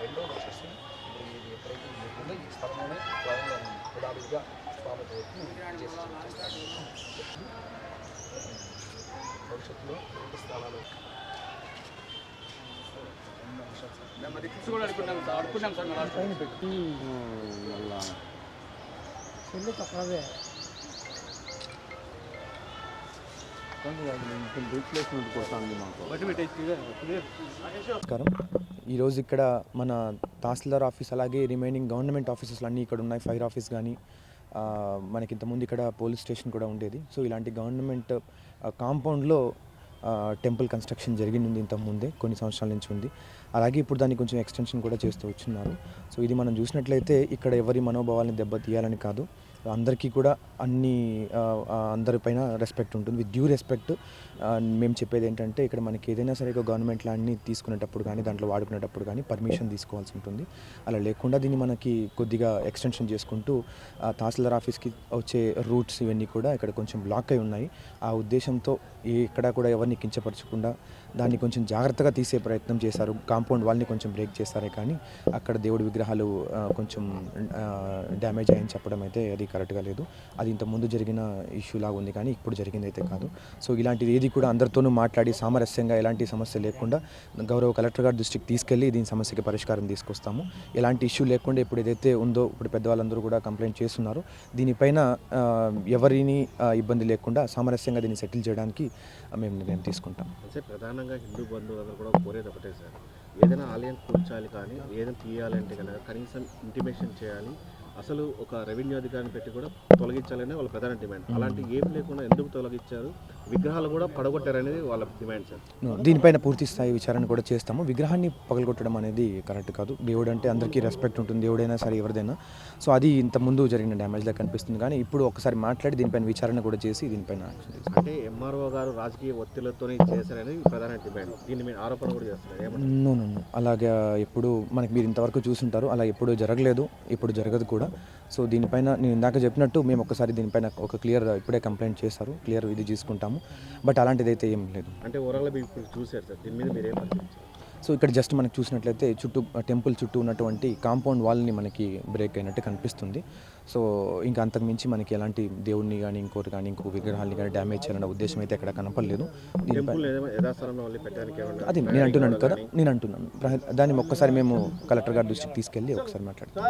రెండోది వచ్చేసి ఇప్పుడు ఇది ఎప్పుడైతే ఇది ఉందో ఈ స్థలంలోనే స్వయంగా విడాలుగా భవిష్యత్తులో రెండు స్థలాలు పెట్టి మళ్ళీ నమస్కారం. ఈరోజు ఇక్కడ మన తహసీల్దార్ ఆఫీస్ అలాగే రిమైనింగ్ గవర్నమెంట్ ఆఫీసెస్ అన్నీ ఇక్కడ ఉన్నాయి ఫైర్ ఆఫీస్ కానీ మనకి ఇంతకుముందు ఇక్కడ పోలీస్ స్టేషన్ కూడా ఉండేది. సో ఇలాంటి గవర్నమెంట్ కాంపౌండ్లో టెంపుల్ కన్స్ట్రక్షన్ జరిగింది ఇంతకుముందే కొన్ని సంవత్సరాల నుంచి ఉంది. అలాగే ఇప్పుడు దాన్ని కొంచెం ఎక్స్టెన్షన్ కూడా చేస్తూ వచ్చున్నారు. సో ఇది మనం చూసినట్లయితే ఇక్కడ ఎవరి మనోభావాలను దెబ్బతీయాలని కాదు. అందరికీ కూడా అన్ని అందరిపైన రెస్పెక్ట్ ఉంటుంది. విత్ డ్యూ రెస్పెక్ట్ మేము చెప్పేది ఏంటంటే ఇక్కడ మనకి ఏదైనా సరే ఒక గవర్నమెంట్ ల్యాండ్ని తీసుకునేటప్పుడు కానీ దాంట్లో వాడుకునేటప్పుడు కానీ పర్మిషన్ తీసుకోవాల్సి ఉంటుంది. అలా లేకుండా దీన్ని మనకి కొద్దిగా ఎక్స్టెన్షన్ చేసుకుంటూ తహసీల్దార్ ఆఫీస్కి వచ్చే రూట్స్ ఇవన్నీ కూడా ఇక్కడ కొంచెం బ్లాక్ అయి ఉన్నాయి. ఆ ఉద్దేశంతో ఇక్కడ కూడా ఎవరిని కించపరచకుండా దాన్ని కొంచెం జాగ్రత్తగా తీసే ప్రయత్నం చేశారు. కాంపౌండ్ వాళ్ళని కొంచెం బ్రేక్ చేస్తారే కానీ అక్కడ దేవుడి విగ్రహాలు కొంచెం డ్యామేజ్ అయ్యని చెప్పడం అయితే అది కరెక్ట్గా లేదు. అది ఇంత ముందు జరిగిన ఇష్యూ లాగా ఉంది కానీ ఇప్పుడు జరిగింది అయితే కాదు. సో ఇలాంటిది ఏది కూడా అందరితోనూ మాట్లాడి సామరస్యంగా ఎలాంటి సమస్య లేకుండా గౌరవ కలెక్టర్ గారి దృష్టికి తీసుకెళ్ళి దీని సమస్యకి పరిష్కారం తీసుకొస్తాము. ఎలాంటి ఇష్యూ లేకుండా ఇప్పుడు ఏదైతే ఉందో ఇప్పుడు పెద్దవాళ్ళందరూ కూడా కంప్లైంట్ చేస్తున్నారు. దీనిపైన ఎవరిని ఇబ్బంది లేకుండా సామరస్యంగా దీన్ని సెటిల్ చేయడానికి మేము నిర్ణయం తీసుకుంటాం. ప్రధానంగా హిందూ బంధువులందరూ కూడా కోరేది ఒకటే సార్. ఏదైనా ఆలయం కూర్చాలి కానీ ఏదైనా తీయాలంటే కనుక కనీసం ఇంటిమేషన్ చేయాలి. అసలు ఒక రెవెన్యూ అధికారిని పెట్టి కూడా తొలగించాలనే వాళ్ళ ప్రధాన డిమాండ్. అలాంటి ఏం లేకుండా ఎందుకు తొలగించారు? విగ్రహాలు కూడా పడగొట్టారనేది వాళ్ళ డిమాండ్ సార్. దీనిపైన పూర్తి స్థాయి విచారణ కూడా చేస్తాము. విగ్రహాన్ని పగలగొట్టడం అనేది కరెక్ట్ కాదు. దేవుడు అంటే అందరికీ రెస్పెక్ట్ ఉంటుంది. దేవుడైనా సరే ఎవరిదైనా. సో అది ఇంత ముందు జరిగిన డ్యామేజ్లా కనిపిస్తుంది. కానీ ఇప్పుడు ఒకసారి మాట్లాడి దీనిపైన విచారణ కూడా చేసి దీనిపైన. అంటే ఎంఆర్ఓ గారు రాజకీయ ఒత్తిళ్ళతోనే చేశారనేది ప్రధాన డిమాండ్. దీన్ని మీరు ఆరోపణ కూడా నో అలాగా ఎప్పుడు మనకి మీరు ఇంతవరకు చూసుంటారు. అలా ఎప్పుడు జరగలేదు. ఇప్పుడు జరగదు కూడా. సో దీనిపైన నేను ఇందాక చెప్పినట్టు మేము ఒకసారి దీనిపైన ఒక క్లియర్ ఇప్పుడే కంప్లైంట్ చేశారు. క్లియర్ ఇది తీసుకుంటాము. బట్ అలాంటిది అయితే ఏం లేదు. అంటే ఓవరాల్గా మీరు ఇప్పుడు చూశారు సార్ దీని మీద మీరు సో ఇక్కడ జస్ట్ మనకి చూసినట్లయితే చుట్టూ టెంపుల్ చుట్టూ ఉన్నటువంటి కాంపౌండ్ వాల్ని మనకి బ్రేక్ అయినట్టు కనిపిస్తుంది. సో ఇంకా అంతకుమించి మనకి ఎలాంటి దేవుడిని కానీ ఇంకోటి కానీ ఇంకో విగ్రహాన్ని కానీ డ్యామేజ్ చేయాలన్న ఉద్దేశం అయితే ఎక్కడ కనపడలేదు. అది నేను అంటున్నాను కదా నేను అంటున్నాను. దాన్ని ఒక్కసారి మేము కలెక్టర్ గారి దృష్టికి తీసుకెళ్ళి ఒకసారి మాట్లాడతాం.